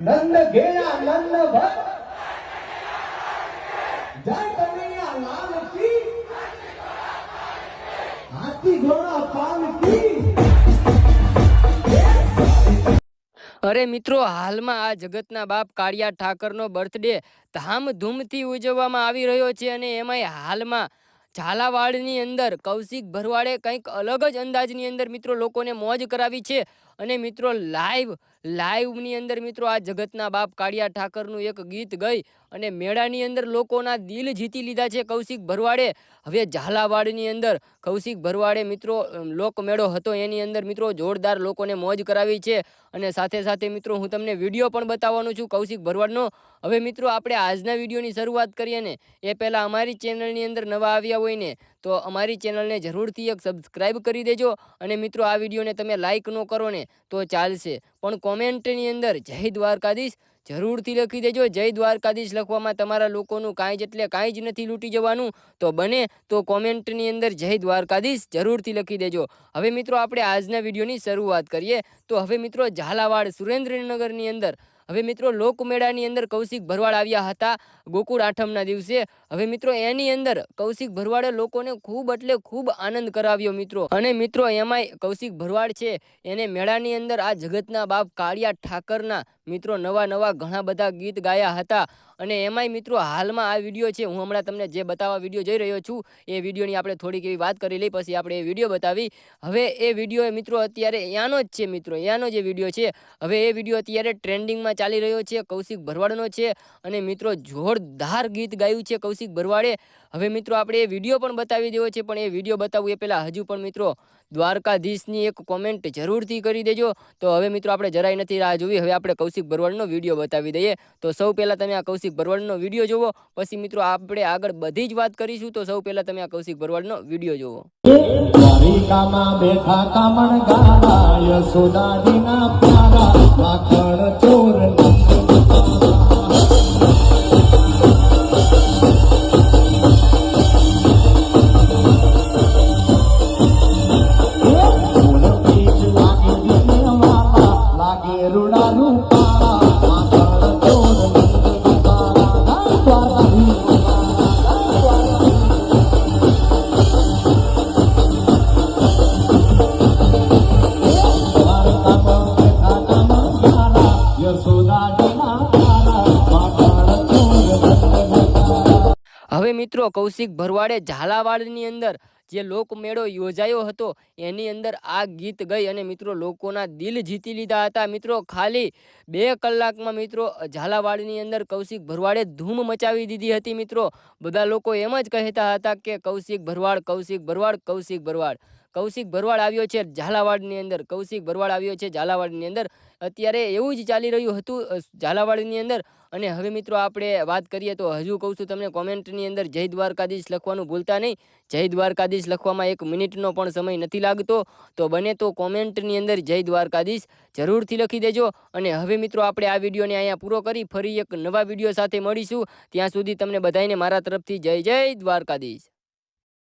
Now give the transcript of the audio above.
નંદ ઘેરા નંદ ભક્ત જય કનૈયા લાલ કી હાથી ઘોડા પાલ કી અરે મિત્રો, હાલમાં આ જગતના બાપ કાળિયા ઠાકરનો બર્થડે ધામધૂમથી ઉજવવામાં આવી રહ્યો છે અને એમાંય હાલમાં ઝાલાવાડની અંદર કૌશિક ભરવાડે કંઈક અલગ જ અંદાજની અંદર મિત્રો લોકોને મોજ કરાવી છે. અને મિત્રો લાઈવ લાઈવની અંદર મિત્રો આ જગતના બાપ કાળિયા ઠાકરનું એક ગીત ગઈ અને મેળાની અંદર લોકોના દિલ જીતી લીધા છે કૌશિક ભરવાડે. હવે ઝાલાવાડની અંદર કૌશિક ભરવાડે મિત્રો લોકમેળો હતો, એની અંદર મિત્રો જોરદાર લોકોને મોજ કરાવી છે અને સાથે સાથે મિત્રો હું તમને વીડિયો પણ બતાવવાનો છું કૌશિક ભરવાડનો. હવે મિત્રો આપણે આજના વિડીયોની શરૂઆત કરીએ ને. એ પહેલાં અમારી ચેનલની અંદર નવા આવ્યા હોય ને તો અમારી ચેનલને જરૂરથી એક સબસ્ક્રાઈબ કરી દેજો અને મિત્રો, આ વિડીયોને તમે લાઇક ન કરો ને તો ચાલશે. પણ કોમેન્ટની અંદર જય દ્વારકાધીશ જરૂરથી લખી દેજો. જય દ્વારકાધીશ લખવામાં તમારા લોકોનું કાંઈ જ એટલે કાંઈ જ નથી લૂંટી જવાનું. તો બને તો કોમેન્ટની અંદર જય દ્વારકાધીશ જરૂરથી લખી દેજો. હવે મિત્રો, આપણે આજના વિડીયોની શરૂઆત કરીએ. તો હવે મિત્રો, ઝાલાવાડ સુરેન્દ્રનગરની અંદર હવે મિત્રો લોકમેળાની અંદર કૌશિક ભરવાડ આવ્યા હતા ગોકુળ આઠમના દિવસે. હવે મિત્રો એની અંદર કૌશિક ભરવાડે લોકોને ખૂબ એટલે ખૂબ આનંદ કરાવ્યો મિત્રો. અને મિત્રો એમાંય કૌશિક ભરવાડ છે. એને મેળાની અંદર આ જગતના બાપ કાળિયા ઠાકરના મિત્રો નવા નવા ઘણા બધા ગીત ગાયા હતા. અને એમાંય મિત્રો હાલમાં આ વીડિયો છે. હું હમણાં તમને જે બતાવવા વીડિયો જઈ રહ્યો છું, એ વિડીયોની આપણે થોડીક એવી વાત કરી લઈ, પછી આપણે એ વીડિયો બતાવી. હવે એ વીડિયો મિત્રો અત્યારે યાનો જ છે મિત્રો. યાનો જે વીડિયો છે. હવે એ વીડિયો અત્યારે ટ્રેન્ડિંગમાં ચાલી રહ્યો છે, કૌશિક ભરવાડનો છે અને મિત્રો જોરદાર ગીત ગાયું છે કૌશિક ભરવાડે. હવે મિત્રો આપણે એ વીડિયો પણ બતાવી દેવો છે, પણ એ વીડિયો બતાવવું એ પહેલાં હજુ પણ મિત્રો દ્વારકાધીશની એક કોમેન્ટ જરૂરથી કરી દેજો. તો હવે મિત્રો આપણે જરાય નથી રાહ જોવી, હવે આપણે કૌશિક ભરવાડનો વીડિયો બતાવી દઈએ. તો સૌ પહેલાં તમે આ કૌશિક ભરવાડનો વીડિયો જોવો, પછી મિત્રો આપણે આગળ બધી જ વાત કરીશું, તો સૌ પહેલાં તમે આ કૌશિક ભરવાડનો વીડિયો જોવો. કામણ ગાવા યશોદાજીના પ્યારા my color મિત્રો કૌશિક ભરવાડે ઝાલાવાડની અંદર જે લોકમેળો યોજાયો હતો, એની અંદર આ ગીત ગઈ અને મિત્રો લોકોના દિલ જીતી લીધા હતા. મિત્રો ખાલી બે કલાકમાં મિત્રો ઝાલાવાડની અંદર કૌશિક ભરવાડે ધૂમ મચાવી દીધી હતી. મિત્રો બધા લોકો એમ જ કહેતા હતા કે કૌશિક ભરવાડ કૌશિક ભરવાડ કૌશિક ભરવાડ. કૌશિક ભરવાડ આવ્યો છે ઝાલાવાડની અંદર, કૌશિક ભરવાડ આવ્યો છે ઝાલાવાડની અંદર. અત્યારે એવું જ ચાલી રહ્યું હતું ઝાલાવાડની અંદર. અને હવે મિત્રો આપણે વાત કરીએ તો હજુ કહું છું તમને કોમેન્ટની અંદર જય દ્વારકાધીશ લખવાનું ભૂલતા નહીં. જય દ્વારકાધીશ લખવામાં એક મિનિટનો પણ સમય નથી લાગતો. તો બને તો કોમેન્ટની અંદર જય દ્વારકાધીશ જરૂરથી લખી દેજો. અને હવે મિત્રો આપણે આ વિડીયોને અહીંયા પૂરો કરી ફરી એક નવા વીડિયો સાથે મળીશું. ત્યાં સુધી તમને બધાને મારા તરફથી જય જય દ્વારકાધીશ.